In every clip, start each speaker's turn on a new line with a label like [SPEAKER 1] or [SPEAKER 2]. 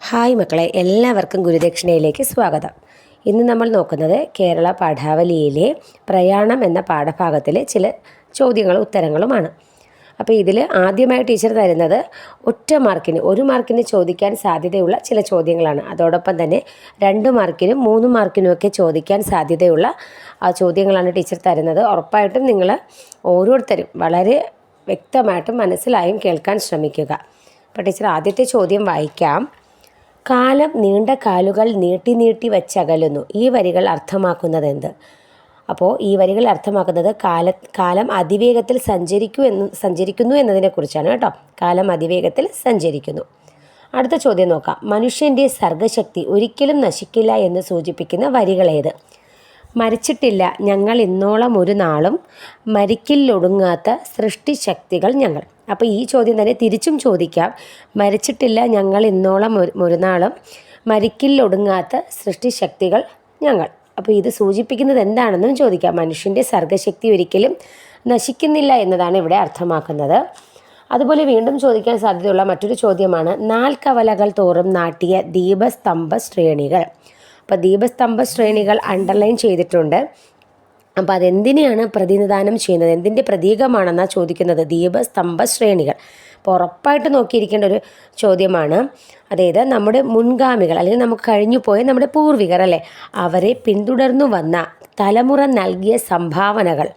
[SPEAKER 1] Hi മക്കളെ എല്ലാവർക്കും ഗുരുദക്ഷിണയിലേക്ക് സ്വാഗതം. ഇന്ന് നമ്മൾ നോക്കുന്നത് കേരള പാഠാവലിയിലെ പ്രയാണം എന്ന പാഠഭാഗത്തിലെ ചില ചോദ്യങ്ങളും ഉത്തരങ്ങളുമാണ്. അപ്പോൾ ഇതിൽ ആദ്യമായി ടീച്ചർ തരുന്നത് ഒറ്റ മാർക്കിന് ഒരു മാർക്കിന് ചോദിക്കാൻ സാധ്യതയുള്ള ചില ചോദ്യങ്ങളാണ്. അതോടൊപ്പം തന്നെ രണ്ട് മാർക്കിനും മൂന്ന് മാർക്കിനുമൊക്കെ ചോദിക്കാൻ സാധ്യതയുള്ള ആ ചോദ്യങ്ങളാണ് ടീച്ചർ തരുന്നത്. ഉറപ്പായിട്ടും നിങ്ങൾ ഓരോരുത്തരും വളരെ വ്യക്തമായിട്ടും മനസ്സിലായും കേൾക്കാൻ ശ്രമിക്കുക. അപ്പോൾ ടീച്ചർ ആദ്യത്തെ ചോദ്യം വായിക്കാം. കാലം നീണ്ട കാലുകൾ നീട്ടി നീട്ടി വെച്ചകലുന്നു. ഈ വരികൾ അർത്ഥമാക്കുന്നത് എന്ത് അപ്പോൾ ഈ വരികൾ അർത്ഥമാക്കുന്നത് കാല കാലം അതിവേഗത്തിൽ സഞ്ചരിക്കൂ എന്ന് സഞ്ചരിക്കുന്നു എന്നതിനെക്കുറിച്ചാണ് കേട്ടോ. കാലം അതിവേഗത്തിൽ സഞ്ചരിക്കുന്നു. അടുത്ത ചോദ്യം നോക്കാം. മനുഷ്യന്റെ സർഗശക്തി ഒരിക്കലും നശിക്കില്ല എന്ന് സൂചിപ്പിക്കുന്ന വരികളേത്? മരിച്ചിട്ടില്ല. ഞങ്ങൾ ഇന്നോളം ഒരു നാളും മരിക്കില്ലൊടുങ്ങാത്ത സൃഷ്ടിശക്തികൾ ഞങ്ങൾ. അപ്പോൾ ഈ ചോദ്യം തന്നെ തിരിച്ചും ചോദിക്കാം. മരിച്ചിട്ടില്ല ഞങ്ങൾ ഇന്നോളം ഒരു നാളും മരിക്കില്ലൊടുങ്ങാത്ത സൃഷ്ടിശക്തികൾ ഞങ്ങൾ. അപ്പോൾ ഇത് സൂചിപ്പിക്കുന്നത് എന്താണെന്നും ചോദിക്കാം. മനുഷ്യന്റെ സർഗശക്തി ഒരിക്കലും നശിക്കുന്നില്ല എന്നതാണ് ഇവിടെ അർത്ഥമാക്കുന്നത്. അതുപോലെ വീണ്ടും ചോദിക്കാൻ സാധ്യതയുള്ള മറ്റൊരു ചോദ്യമാണ് നാൽക്കവലകൾ തോറും നാട്ടിയ ദീപസ്തംഭ ശ്രേണികൾ. അപ്പോൾ ദീപസ്തംഭ ശ്രേണികൾ അണ്ടർലൈൻ ചെയ്തിട്ടുണ്ട്. അപ്പം അതെന്തിനെയാണ് പ്രതിനിധാനം ചെയ്യുന്നത്? എന്തിന്റെ പ്രതീകമാണെന്നാണ് ചോദിക്കുന്നത് ദീപസ്തംഭ ശ്രേണികൾ. അപ്പോൾ ഉറപ്പായിട്ട് നോക്കിയിരിക്കേണ്ട ഒരു ചോദ്യമാണ്. അതായത് നമ്മുടെ മുൻഗാമികൾ അല്ലെങ്കിൽ നമുക്ക് കഴിഞ്ഞു പോയ നമ്മുടെ പൂർവികർ അല്ലേ? അവരെ പിന്തുടർന്നു വന്ന തലമുറ നൽകിയ സംഭാവനകൾ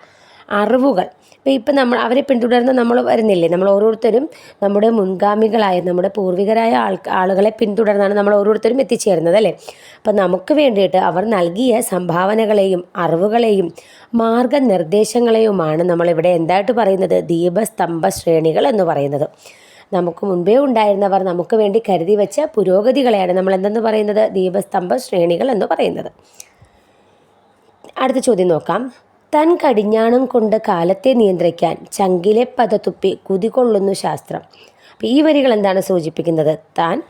[SPEAKER 1] അറിവുകൾ ഇപ്പോൾ ഇപ്പം നമ്മൾ അവരെ പിന്തുടർന്ന് നമ്മൾ വരുന്നില്ലേ? നമ്മൾ ഓരോരുത്തരും നമ്മുടെ മുൻഗാമികളായ നമ്മുടെ പൂർവികരായ ആൾ ആളുകളെ പിന്തുടർന്നാണ് നമ്മൾ ഓരോരുത്തരും എത്തിച്ചേരുന്നത് അല്ലേ? അപ്പം നമുക്ക് വേണ്ടിയിട്ട് അവർ നൽകിയ സംഭാവനകളെയും അറിവുകളെയും മാർഗനിർദ്ദേശങ്ങളെയുമാണ് നമ്മളിവിടെ എന്തായിട്ട് പറയുന്നത്? ദീപസ്തംഭ ശ്രേണികൾ എന്ന് പറയുന്നത്. നമുക്ക് മുൻപേ ഉണ്ടായിരുന്നവർ നമുക്ക് വേണ്ടി കരുതി വെച്ച പുരോഗതികളെയാണ് നമ്മൾ എന്തെന്ന് പറയുന്നത്? ദീപസ്തംഭ ശ്രേണികൾ എന്ന് പറയുന്നത്. അടുത്ത ചോദ്യം നോക്കാം. തൻ കടിഞ്ഞാണം കൊണ്ട് കാലത്തെ നിയന്ത്രിക്കാൻ ചങ്കിലെ പതതുപ്പി കുതികൊള്ളുന്നു ശാസ്ത്രം. ഈ വരികൾ എന്താണ് സൂചിപ്പിക്കുന്നത്? താൻ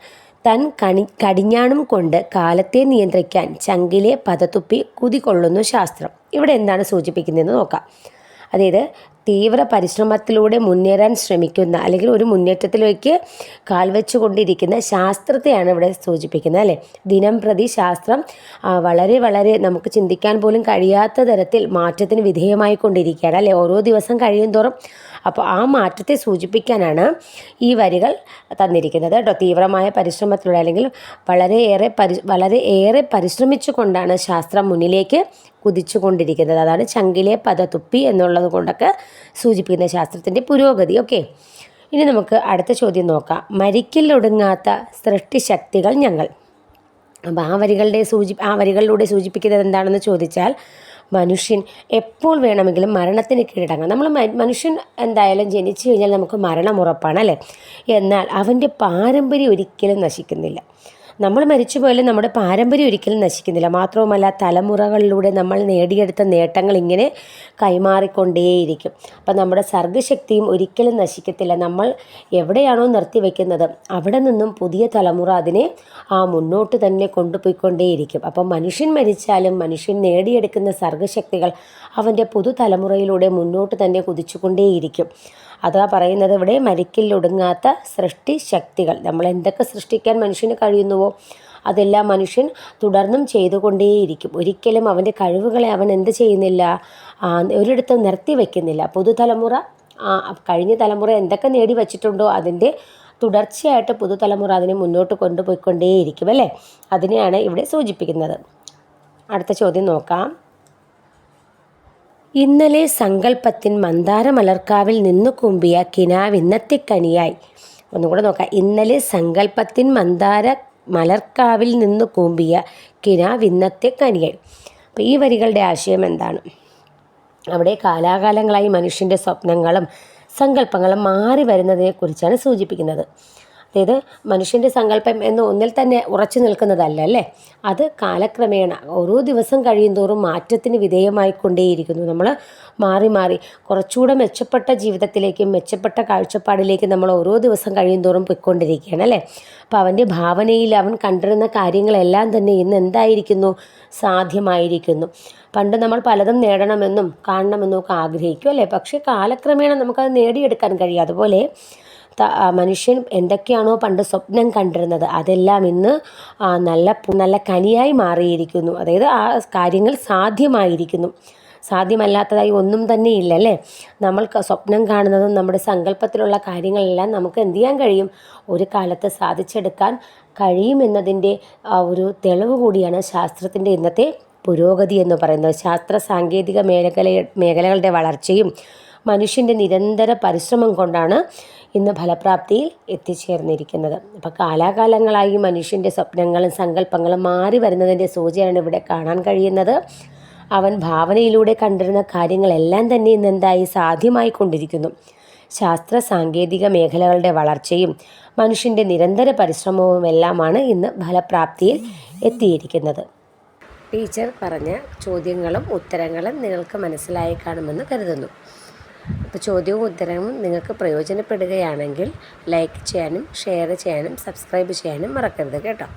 [SPEAKER 1] തൻ കണി കടിഞ്ഞാണം കൊണ്ട് കാലത്തെ നിയന്ത്രിക്കാൻ ചങ്കിലെ പതതുപ്പി കുതികൊള്ളുന്നു ശാസ്ത്രം. ഇവിടെ എന്താണ് സൂചിപ്പിക്കുന്നതെന്ന് നോക്കാം. അതായത് തീവ്ര പരിശ്രമത്തിലൂടെ മുന്നേറാൻ ശ്രമിക്കുന്ന അല്ലെങ്കിൽ ഒരു മുന്നേറ്റത്തിലേക്ക് കാൽ വെച്ചുകൊണ്ടിരിക്കുന്ന ശാസ്ത്രത്തെയാണ് ഇവിടെ സൂചിപ്പിക്കുന്നത് അല്ലേ? ദിനം പ്രതി ശാസ്ത്രം വളരെ വളരെ നമുക്ക് ചിന്തിക്കാൻ പോലും കഴിയാത്ത തരത്തിൽ മാറ്റത്തിന് വിധേയമായിക്കൊണ്ടിരിക്കുകയാണ് അല്ലേ? ഓരോ ദിവസം കഴിയും തോറും അപ്പോൾ ആ മാറ്റത്തെ സൂചിപ്പിക്കാനാണ് ഈ വരികൾ തന്നിരിക്കുന്നത്. കേട്ടോ തീവ്രമായ പരിശ്രമത്തിലൂടെ അല്ലെങ്കിൽ വളരെയേറെ പരി വളരെ ഏറെ പരിശ്രമിച്ചു കൊണ്ടാണ് ശാസ്ത്രം മുന്നിലേക്ക് കുതിച്ചു കൊണ്ടിരിക്കുന്നത് അതാണ് ചങ്കിലെ പദതുപ്പി എന്നുള്ളത് കൊണ്ടൊക്കെ സൂചിപ്പിക്കുന്ന ശാസ്ത്രത്തിന്റെ പുരോഗതി. ഓക്കെ ഇനി നമുക്ക് അടുത്ത ചോദ്യം നോക്കാം. മരിക്കലൊടുങ്ങാത്ത സൃഷ്ടിശക്തികൾ ഞങ്ങൾ. അപ്പോൾ ആ വരികളുടെ സൂചി ആ വരികളിലൂടെ സൂചിപ്പിക്കുന്നത് എന്താണെന്ന് ചോദിച്ചാൽ മനുഷ്യൻ എപ്പോൾ വേണമെങ്കിലും മരണത്തിന് കീഴടങ്ങാം. നമ്മൾ മനുഷ്യൻ എന്തായാലും ജനിച്ചു കഴിഞ്ഞാൽ നമുക്ക് മരണം ഉറപ്പാണ് അല്ലേ? എന്നാൽ അവന്റെ പാരമ്പര്യം ഒരിക്കലും നശിക്കുന്നില്ല. നമ്മൾ മരിച്ചു പോയാലും നമ്മുടെ പാരമ്പര്യം ഒരിക്കലും നശിക്കുന്നില്ല. മാത്രവുമല്ല തലമുറകളിലൂടെ നമ്മൾ നേടിയെടുത്ത നേട്ടങ്ങൾ ഇങ്ങനെ കൈമാറിക്കൊണ്ടേയിരിക്കും. അപ്പം നമ്മുടെ സർഗശക്തിയും ഒരിക്കലും നശിക്കത്തില്ല. നമ്മൾ എവിടെയാണോ നിർത്തി നിർത്തിവെക്കുന്നത് അവിടെ നിന്നും പുതിയ തലമുറ അതിനെ ആ മുന്നോട്ട് തന്നെ കൊണ്ടുപോയിക്കൊണ്ടേയിരിക്കും. അപ്പം മനുഷ്യൻ മരിച്ചാലും മനുഷ്യൻ നേടിയെടുക്കുന്ന സർഗശക്തികൾ അവന്റെ പുതുതലമുറയിലൂടെ മുന്നോട്ട് തന്നെ കുതിച്ചുകൊണ്ടേയിരിക്കും. അതാ പറയുന്നത് ഇവിടെ മരിക്കലിലൊടുങ്ങാത്ത സൃഷ്ടി ശക്തികൾ. നമ്മൾ എന്തൊക്കെ സൃഷ്ടിക്കാൻ മനുഷ്യന് കഴിയുന്നുവോ അതെല്ലാം മനുഷ്യൻ തുടർന്നും ചെയ്തുകൊണ്ടേയിരിക്കും. ഒരിക്കലും അവന്റെ കഴിവുകളെ അവൻ എന്ത് ചെയ്യുന്നില്ല? ഒരിടത്ത് നിർത്തി വയ്ക്കുന്നില്ല. പുതുതലമുറ കഴിഞ്ഞ തലമുറ എന്തൊക്കെ നേടി വച്ചിട്ടുണ്ടോ അതിന്റെ തുടർച്ചയായിട്ട് പുതുതലമുറ അതിനെ മുന്നോട്ട് കൊണ്ടുപോയിക്കൊണ്ടേയിരിക്കും അല്ലേ? അതിനെയാണ് ഇവിടെ സൂചിപ്പിക്കുന്നത്. അടുത്ത ചോദ്യം നോക്കാം. ഇന്നലെ സങ്കല്പത്തിൻ മന്ദാരമലർക്കാവിൽ നിന്നു കൂമ്പിയ കിനാവ് ഇന്നത്തെ കനിയായി ഒന്നുകൂടെ നോക്കാം. ഇന്നലെ സങ്കല്പത്തിൻ മന്ദാര മലർക്കാവിൽ നിന്നു കൂമ്പിയ കിനാവ് ഇന്നത്തെ കനിയായി അപ്പോൾ ഈ വരികളുടെ ആശയം എന്താണ്? അവിടെ കാലാകാലങ്ങളായി മനുഷ്യന്റെ സ്വപ്നങ്ങളും സങ്കല്പങ്ങളും മാറി വരുന്നതിനെക്കുറിച്ചാണ് സൂചിപ്പിക്കുന്നത്. അതായത് മനുഷ്യന്റെ സങ്കല്പം എന്ന് ഒന്നിൽ തന്നെ ഉറച്ചു നിൽക്കുന്നതല്ല അല്ലേ? അത് കാലക്രമേണ ഓരോ ദിവസം കഴിയുന്തോറും മാറ്റത്തിന് വിധേയമായിക്കൊണ്ടേയിരിക്കുന്നു. നമ്മൾ മാറി മാറി കുറച്ചുകൂടെ മെച്ചപ്പെട്ട ജീവിതത്തിലേക്കും മെച്ചപ്പെട്ട കാഴ്ചപ്പാടിലേക്കും നമ്മൾ ഓരോ ദിവസം കഴിയുന്തോറും പൊയ്ക്കൊണ്ടിരിക്കുകയാണ് അല്ലേ? അപ്പോൾ അവന്റെ ഭാവനയിൽ അവൻ കണ്ടിരുന്ന കാര്യങ്ങളെല്ലാം തന്നെ ഇന്ന് എന്തായിരിക്കുന്നു? സാധ്യമായിരിക്കുന്നു. പണ്ട് നമ്മൾ പലതും നേടണമെന്നും കാണണമെന്നും ഒക്കെ ആഗ്രഹിക്കും അല്ലേ? പക്ഷേ കാലക്രമേണ നമുക്കത് നേടിയെടുക്കാൻ കഴിയും. അതുപോലെ മനുഷ്യൻ എന്തൊക്കെയാണോ പണ്ട് സ്വപ്നം കണ്ടിരുന്നത് അതെല്ലാം ഇന്ന് നല്ല നല്ല കനിയായി മാറിയിരിക്കുന്നു. അതായത് ആ കാര്യങ്ങൾ സാധ്യമായിരിക്കുന്നു. സാധ്യമല്ലാത്തതായി ഒന്നും തന്നെ ഇല്ല അല്ലേ? നമ്മൾ സ്വപ്നം കാണുന്നതും നമ്മുടെ സങ്കല്പത്തിലുള്ള കാര്യങ്ങളെല്ലാം നമുക്ക് എന്ത് ചെയ്യാൻ കഴിയും? ഒരു കാലത്ത് സാധിച്ചെടുക്കാൻ കഴിയുമെന്നതിന്റെ ഒരു തെളിവ് കൂടിയാണ് ശാസ്ത്രത്തിന്റെ ഇന്നത്തെ പുരോഗതി എന്ന് പറയുന്നത്. ശാസ്ത്ര സാങ്കേതിക മേഖല മേഖലകളുടെ വളർച്ചയും മനുഷ്യന്റെ നിരന്തര പരിശ്രമം കൊണ്ടാണ് ഇന്ന് ഫലപ്രാപ്തിയിൽ എത്തിച്ചേർന്നിരിക്കുന്നത്. അപ്പോൾ കാലാകാലങ്ങളായി മനുഷ്യന്റെ സ്വപ്നങ്ങളും സങ്കല്പങ്ങളും മാറി വരുന്നതിന്റെ സൂചനയാണ് ഇവിടെ കാണാൻ കഴിയുന്നത്. അവൻ ഭാവനയിലൂടെ കണ്ടിരുന്ന കാര്യങ്ങളെല്ലാം തന്നെ ഇന്ന് എന്തായി സാധ്യമായി കൊണ്ടിരിക്കുന്നു. ശാസ്ത്ര സാങ്കേതിക മേഖലകളുടെ വളർച്ചയും മനുഷ്യന്റെ നിരന്തര പരിശ്രമവും എല്ലാമാണ് ഇന്ന് ഫലപ്രാപ്തിയിൽ എത്തിയിരിക്കുന്നത്. ടീച്ചർ പറഞ്ഞ ചോദ്യങ്ങളും ഉത്തരങ്ങളും നിങ്ങൾക്ക് മനസ്സിലായി കാണുമെന്ന് കരുതുന്നു. അപ്പോൾ ചോദ്യവും ഉത്തരവും നിങ്ങൾക്ക് പ്രയോജനപ്പെടുകയാണെങ്കിൽ ലൈക്ക് ചെയ്യാനും ഷെയർ ചെയ്യാനും സബ്സ്ക്രൈബ് ചെയ്യാനും മറക്കരുത് കേട്ടോ.